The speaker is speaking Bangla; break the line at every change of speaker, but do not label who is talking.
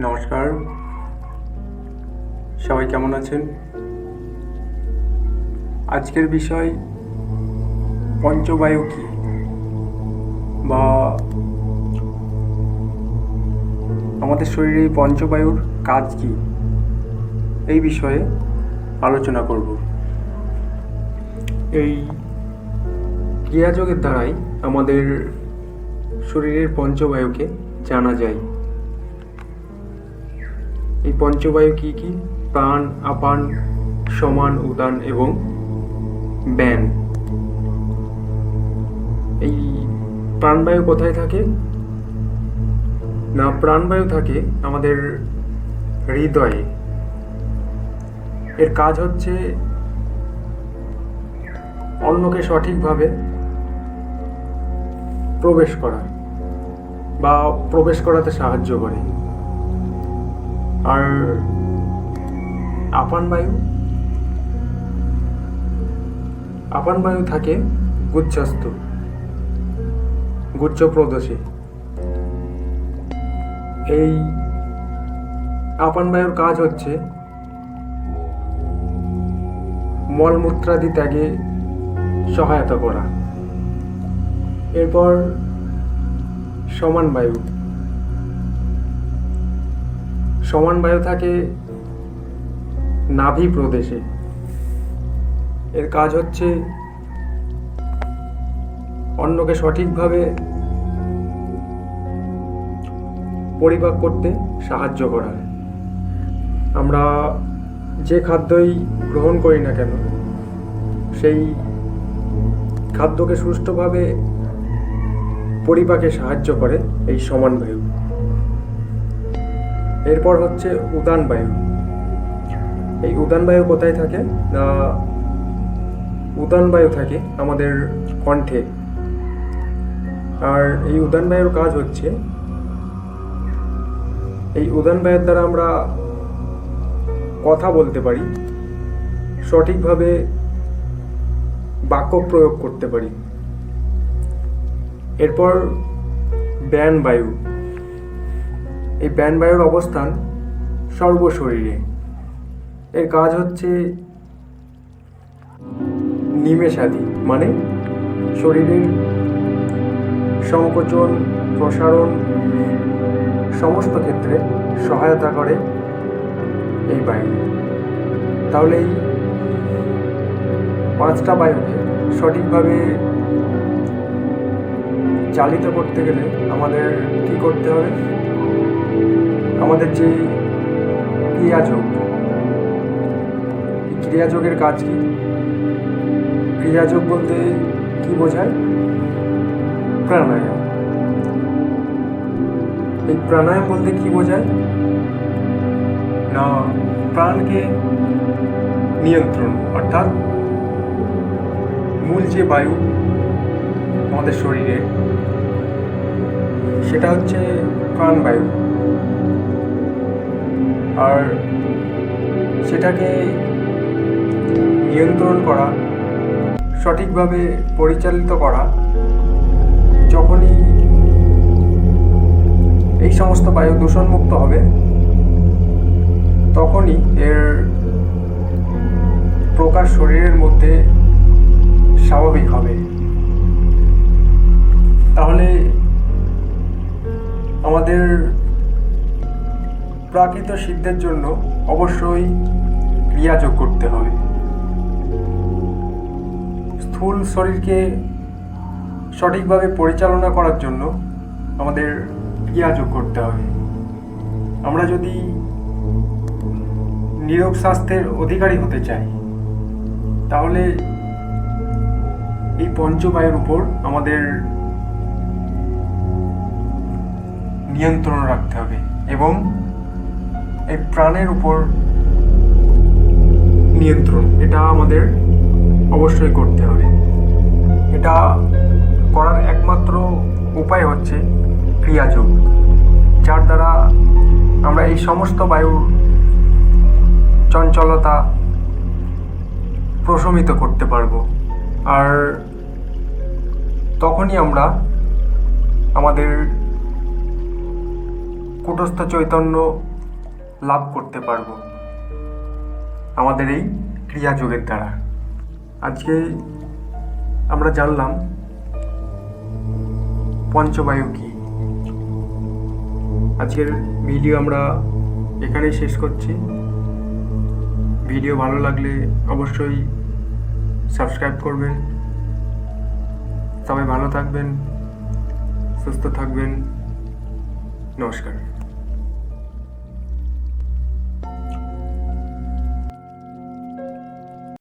নমস্কার। সবাই কেমন আছেন? আজকের বিষয় পঞ্চবায়ু কি? বা আমাদের শরীরে এই পঞ্চবায়ুর কাজ কি? এই বিষয়ে আলোচনা করব। এই ক্রিয়াযোগের দ্বারাই আমাদের শরীরের পঞ্চবায়ুকে জানা যায়। এই পঞ্চবায়ু কি কি? প্রাণ, আপান, সমান, উদান এবং ব্যান। এই প্রাণবায়ু কোথায় থাকে? না, প্রাণবায়ু থাকে আমাদের হৃদয়ে। এর কাজ হচ্ছে অন্যকে সঠিকভাবে প্রবেশ করা বা প্রবেশ করাতে সাহায্য করে। আর আপান বায়ু? আপান বায়ু থাকে গুচ্ছস্থ গুচ্ছ প্রদেশে এই আপান বায়ুর কাজ হচ্ছে মলমূত্রাদি ত্যাগে সহায়তা করা। এরপর সমান বায়ু। সমান বায়ু থাকে নাভি প্রদেশে। এর কাজ হচ্ছে অন্যকে সঠিকভাবে পরিপাক করতে সাহায্য করা। আমরা যে খাদ্যই গ্রহণ করি না কেন, সেই খাদ্যকে সুষ্ঠুভাবে পরিপাকে সাহায্য করে এই সমান বায়ু। এরপর হচ্ছে উদান বায়ু। এই উদান বায়ু কোথায় থাকে? উদান বায়ু থাকে আমাদের কণ্ঠে। আর এই উদান বায়ুর কাজ হচ্ছে, এই উদান বায়ুর দ্বারা আমরা কথা বলতে পারি, সঠিকভাবে বাক্য প্রয়োগ করতে পারি। এরপর ব্যান বায়ু। এই ব্যান বায়ুর অবস্থান সর্বশরীরে। এর কাজ হচ্ছে নিমেষাদি মানে শরীরের সংকোচন, প্রসারণ সমস্ত ক্ষেত্রে সহায়তা করে এই বায়ু। তাহলে এই পাঁচটা বায়ুকে সঠিকভাবে চালিত করতে গেলে আমাদের কি করতে হবে? আমাদের যে ক্রিয়াযোগ ক্রিয়াযোগের কাজ কি? ক্রিয়াযোগ বলতে কি বোঝায়? প্রাণায়াম। এই প্রাণায়াম বলতে কি বোঝায়? না, প্রাণকে নিয়ন্ত্রণ, অর্থাৎ মূল যে বায়ু আমাদের শরীরে, সেটা হচ্ছে প্রাণবায়ু। আর সেটাকে নিয়ন্ত্রণ করা, সঠিকভাবে পরিচালিত করা, যখনই এই সমস্ত বায়ু দূষণমুক্ত হবে, তখনই এর প্রকাশ শরীরের মধ্যে স্বাভাবিক হবে। তাহলে আমাদের প্রাকৃত সিদ্ধের জন্য অবশ্যই ক্রিয়াযোগ করতে হবে। স্থূল শরীরকে সঠিকভাবে পরিচালনা করার জন্য আমাদের ক্রিয়াযোগ করতে হবে। আমরা যদি নিরোগ স্বাস্থ্যের অধিকারী হতে চাই, তাহলে এই পঞ্চবায়ুর উপর আমাদের নিয়ন্ত্রণ রাখতে হবে এবং এই প্রাণের উপর নিয়ন্ত্রণ, এটা আমাদের অবশ্যই করতে হবে। এটা করার একমাত্র উপায় হচ্ছে ক্রিয়াযোগ, যার দ্বারা আমরা এই সমস্ত বায়ুর চঞ্চলতা প্রশমিত করতে পারব। আর তখনই আমরা আমাদের কুটস্থ চৈতন্য লাভ করতে পারব। আমাদের এই ক্রিয়াযোগের দ্বারা। আজকে আমরা জানলাম পঞ্চবায়ু কী। আজকের ভিডিও আমরা এখানেই শেষ করছি। ভিডিও ভালো লাগলে অবশ্যই সাবস্ক্রাইব করবেন। সবাই ভালো থাকবেন, সুস্থ থাকবেন। নমস্কার।